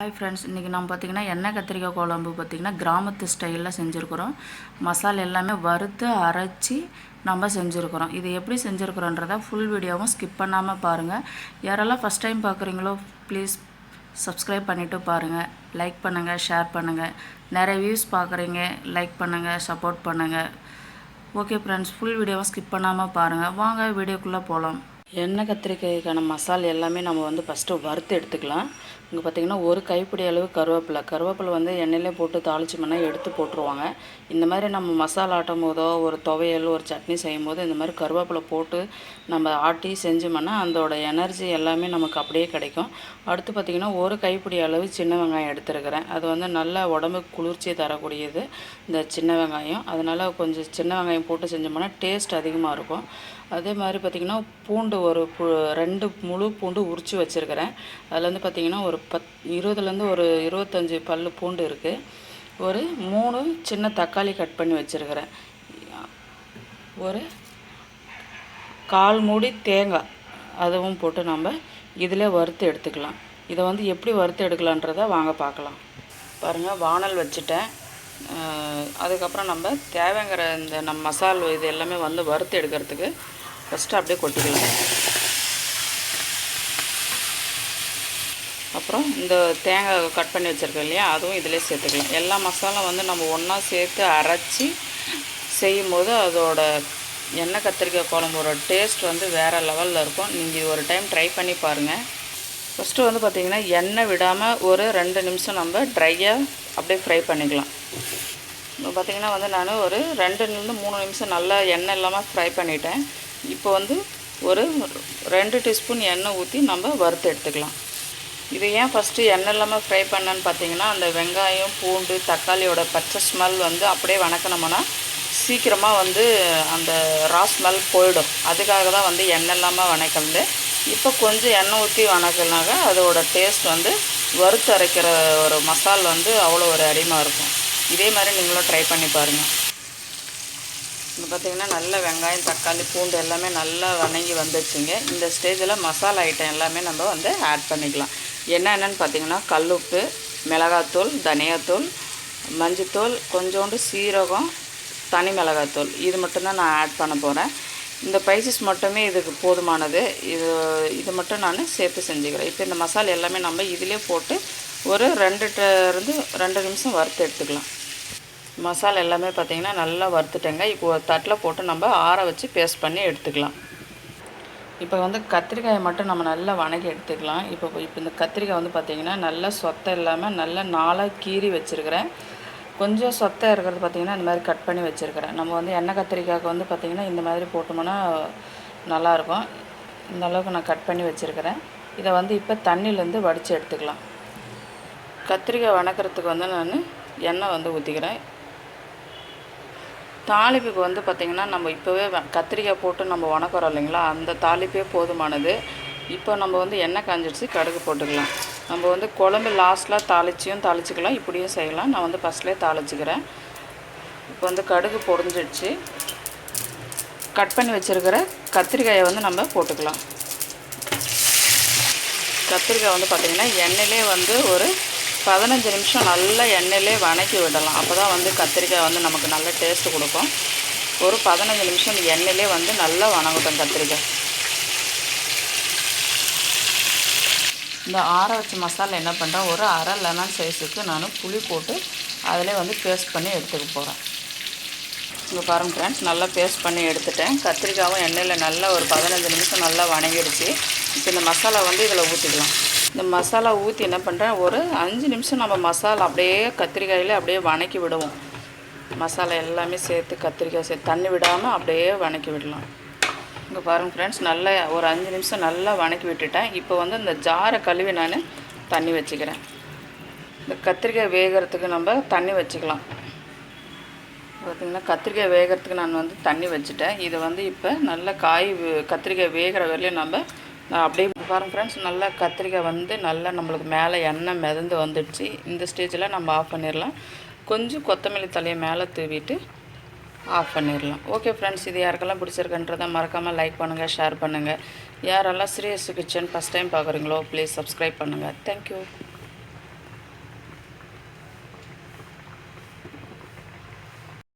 Hi friends இன்றைக்கி நம்ம பார்த்திங்கன்னா எண்ணெய் கத்திரிக்காய் குழம்பு பார்த்திங்கன்னா கிராமத்து ஸ்டைலில் செஞ்சுருக்குறோம். மசாலா எல்லாமே வறுத்து அரைச்சி நம்ம செஞ்சுருக்குறோம். இது எப்படி செஞ்சுருக்குறோன்றதை ஃபுல் வீடியோவும் ஸ்கிப் பண்ணாமல் பாருங்கள் யாரெல்லாம் ஃபஸ்ட் டைம் பார்க்குறீங்களோ ப்ளீஸ் சப்ஸ்கிரைப் பண்ணிவிட்டு பாருங்கள் லைக் பண்ணுங்கள் ஷேர் பண்ணுங்கள் நிறைய வியூஸ் பார்க்குறீங்க லைக் பண்ணுங்கள் சப்போர்ட் பண்ணுங்கள் ஓகே ஃப்ரெண்ட்ஸ் ஃபுல் வீடியோவும் ஸ்கிப் பண்ணாமல் பாருங்கள் வாங்க வீடியோக்குள்ளே போகலாம் எண்ணெய் கத்திரிக்காய்க்கான மசாலா எல்லாமே நம்ம வந்து ஃபஸ்ட்டு வறுத்து எடுத்துக்கலாம். இங்கே பார்த்திங்கன்னா ஒரு கைப்பிடி அளவு கருவேப்பிலை. கருவேப்பிலை வந்து எண்ணெயிலே போட்டு தாளிச்சோம்னா எடுத்து போட்டுருவாங்க. இந்த மாதிரி நம்ம மசாலா ஆட்டும் போதோ ஒரு துவையல் ஒரு சட்னி செய்யும் போது இந்த மாதிரி கருவேப்பிலை போட்டு நம்ம ஆட்டி செஞ்சோம்னா அதோட எனர்ஜி எல்லாமே நமக்கு அப்படியே கிடைக்கும். அடுத்து பார்த்திங்கன்னா ஒரு கைப்பிடி அளவு சின்ன வெங்காயம் எடுத்துருக்கிறேன். அது வந்து நல்ல உடம்புக்கு குளிர்ச்சியை தரக்கூடியது இந்த சின்ன வெங்காயம். அதனால் கொஞ்சம் சின்ன வெங்காயம் போட்டு செஞ்சோம்னா டேஸ்ட் அதிகமாக இருக்கும். அதே மாதிரி பார்த்திங்கன்னா பூண்டு ஒரு ரெண்டு முழு பூண்டு உரித்து வச்சுருக்கிறேன். அதில் வந்து பார்த்திங்கன்னா ஒரு பத் இருபதுலேருந்து ஒரு இருபத்தஞ்சி பல் பூண்டு இருக்குது ஒரு மூணு சின்ன தக்காளி கட் பண்ணி வச்சுருக்கிறேன். ஒரு கால் மூடி தேங்காய் அதுவும் போட்டு நம்ம இதில் வறுத்து எடுத்துக்கலாம். இதை வந்து எப்படி வறுத்து எடுக்கலான்றதை வாங்க பார்க்கலாம். பாருங்கள் வானல் வச்சுட்டேன். அதுக்கப்புறம் நம்ம தேவைங்கிற இந்த நம்ம மசால் இது எல்லாமே வந்து வறுத்து எடுக்கிறதுக்கு ஃபஸ்ட்டு அப்படியே கொட்டிக்கலாம். அப்புறம் இந்த தேங்காய் கட் பண்ணி வச்சுருக்கோம் இல்லையா அதுவும் இதிலே சேர்த்துக்கலாம். எல்லா மசாலா வந்து நம்ம ஒன்றா சேர்த்து அரைச்சி செய்யும் போது அதோட எண்ணெய் கத்திரிக்காய் குழம்போட டேஸ்ட் வந்து வேறு லெவலில் இருக்கும். நீங்கள் ஒரு டைம் ட்ரை பண்ணி பாருங்கள் ஃபஸ்ட்டு வந்து பார்த்திங்கன்னா எண்ணெய் விடாமல் ஒரு ரெண்டு நிமிஷம் நம்ம ட்ரையாக அப்படியே ஃப்ரை பண்ணிக்கலாம். இப்போ பார்த்திங்கன்னா வந்து நான் ஒரு ரெண்டுலேருந்து மூணு நிமிஷம் நல்லா எண்ணெய் இல்லாமல் ஃப்ரை பண்ணிட்டேன். இப்போ வந்து ஒரு ரெண்டு டீஸ்பூன் எண்ணெய் ஊற்றி நம்ம வறுத்து எடுத்துக்கலாம். இது ஏன் ஃபஸ்ட்டு எண்ணெய் இல்லாமல் ஃப்ரை பண்ணேன்னு பார்த்தீங்கன்னா அந்த வெங்காயம் பூண்டு தக்காளியோட பச்சை ஸ்மெல் வந்து அப்படியே வணக்கினோம்னா சீக்கிரமாக வந்து அந்த ரா ஸ்மெல் போயிடும். அதுக்காக தான் வந்து எண்ணெய் இல்லாமல் வணக்கிறது. இப்போ கொஞ்சம் எண்ணெய் ஊற்றி வணக்கினாக்க அதோட டேஸ்ட் வந்து வறுத்து அரைக்கிற ஒரு மசால் வந்து அவ்வளோ ஒரு அடிமாக இருக்கும். இதே மாதிரி நீங்களும் ட்ரை பண்ணி பாருங்கள் இப்போ பார்த்திங்கன்னா நல்ல வெங்காயம் தக்காளி பூண்டு எல்லாமே நல்லா வணங்கி வந்துச்சுங்க. இந்த ஸ்டேஜில் மசாலா ஐட்டம் எல்லாமே நம்ம வந்து ஆட் பண்ணிக்கலாம். என்னென்னு பார்த்தீங்கன்னா கல்லுப்பு மிளகாத்தூள் தனியாத்தூள் மஞ்சத்தூள் கொஞ்சோண்டு சீரகம் தனி மிளகாத்தூள். இது மட்டும்தான் நான் ஆட் பண்ண போகிறேன் இந்த பைசஸ் மட்டுமே இதுக்கு போதுமானது. இது இது மட்டும் நான் சேர்த்து செஞ்சுக்கிறேன். இப்போ இந்த மசாலா எல்லாமே நம்ம இதிலே போட்டு ஒரு ரெண்டு இருந்து ரெண்டு நிமிஷம் வறுத்து எடுத்துக்கலாம். மசாலா எல்லாமே பார்த்திங்கன்னா நல்லா வறுத்துட்டேங்க. இப்போ ஒரு தட்டில் போட்டு நம்ம ஆற வச்சு பேஸ்ட் பண்ணி எடுத்துக்கலாம். இப்போ வந்து கத்திரிக்காயை மட்டும் நம்ம நல்லா வணக்கி எடுத்துக்கலாம். இப்போ இப்போ இந்த கத்திரிக்காய் வந்து பார்த்திங்கன்னா நல்லா சொத்தை இல்லாமல் நல்லா நாளாக கீறி வச்சுருக்கிறேன். கொஞ்சம் சொத்தை இருக்கிறது பார்த்திங்கன்னா இந்த மாதிரி கட் பண்ணி வச்சுருக்கிறேன். நம்ம வந்து எண்ணெய் கத்திரிக்காய்க்கு வந்து பார்த்திங்கன்னா இந்த மாதிரி போட்டோம்னா நல்லாயிருக்கும் இந்த அளவுக்கு நான் கட் பண்ணி வச்சுருக்கிறேன். இதை வந்து இப்போ தண்ணியிலேருந்து வடித்து எடுத்துக்கலாம். கத்திரிக்காய் வணக்கிறதுக்கு வந்து நான் எண்ணெய் வந்து ஊற்றிக்கிறேன் தாளிப்புக்கு வந்து பார்த்திங்கன்னா நம்ம இப்போவே கத்திரிக்காய் போட்டு நம்ம வணக்கிறோம் இல்லைங்களா? அந்த தாளிப்பே போதுமானது. இப்போ நம்ம வந்து எண்ணெய் காஞ்சிடுச்சு கடுகு போட்டுக்கலாம். நம்ம வந்து குழம்பு லாஸ்ட்டில் தாளிச்சியும் தாளிச்சிக்கலாம். இப்படியும் செய்யலாம். நான் வந்து ஃபஸ்ட்லேயே தாளிச்சிக்கிறேன். இப்போ வந்து கடுகு பொறிஞ்சிடுச்சு கட் பண்ணி வச்சுருக்கிற கத்திரிக்காயை வந்து நம்ம போட்டுக்கலாம். கத்திரிக்காய் வந்து பார்த்திங்கன்னா எண்ணெயிலே வந்து ஒரு பதினஞ்சு நிமிஷம் நல்லா எண்ணெயிலே வணக்கி விடலாம். அப்போ தான் வந்து கத்திரிக்காய் வந்து நமக்கு நல்ல டேஸ்ட்டு கொடுக்கும். ஒரு பதினஞ்சு நிமிஷம் எண்ணெயிலே வந்து நல்லா வணங்கட்டும் கத்திரிக்காய். இந்த ஆற வச்ச மசாலா என்ன பண்ணுறேன் ஒரு அரை லெமன் சைஸுக்கு நான் புளி போட்டு அதிலே வந்து பேஸ்ட் பண்ணி எடுத்துக்க போகிறேன் இங்கே பாருங்க ஃப்ரெண்ட்ஸ் நல்லா பேஸ்ட் பண்ணி எடுத்துட்டேன். கத்திரிக்காயும் எண்ணெயில் நல்லா ஒரு பதினஞ்சு நிமிஷம் நல்லா வணங்கிடுச்சு. இப்போ இந்த மசாலா வந்து இதில் ஊற்றிக்கலாம் இந்த மசாலா ஊற்றி என்ன பண்ணுறேன் ஒரு அஞ்சு நிமிஷம் நம்ம மசாலா அப்படியே கத்திரிக்காயில் அப்படியே வணக்கி விடுவோம். மசாலா எல்லாமே சேர்த்து கத்திரிக்காய் சேர்த்து தண்ணி விடாமல் அப்படியே வணக்கி விடலாம். இங்கே பாருங்கள் ஃப்ரெண்ட்ஸ் நல்லா ஒரு அஞ்சு நிமிஷம் நல்லா வணக்கி விட்டுட்டேன். இப்போ வந்து இந்த ஜாரை கழுவி நான் தண்ணி வச்சுக்கிறேன். இந்த கத்திரிக்காய் வேகிறதுக்கு நம்ம தண்ணி வச்சுக்கலாம். பார்த்திங்கன்னா கத்திரிக்காய் வேகிறதுக்கு நான் வந்து தண்ணி வச்சுட்டேன். இதை வந்து இப்போ நல்லா காய் கத்திரிக்காய் வேகிற வரையிலையும் நம்ம நான் அப்படியே பாருங்கள் ஃப்ரெண்ட்ஸ் நல்லா கத்திரிக்காய் வந்து நல்லா நம்மளுக்கு மேலே எண்ணெய் மிதந்து வந்துடுச்சு. இந்த ஸ்டேஜில் நம்ம ஆஃப் பண்ணிடலாம். கொஞ்சம் கொத்தமல்லி தலையை மேலே தூவிட்டு ஆஃப் பண்ணிடலாம். ஓகே ஃப்ரெண்ட்ஸ் இது யாருக்கெல்லாம் பிடிச்சிருக்குன்றதை மறக்காமல் லைக் பண்ணுங்கள் ஷேர் பண்ணுங்கள் யாரெல்லாம் ஸ்ரீஎஸ் கிச்சன் ஃபஸ்ட் டைம் பார்க்குறீங்களோ ப்ளீஸ் சப்ஸ்கிரைப் பண்ணுங்கள் தேங்க்யூ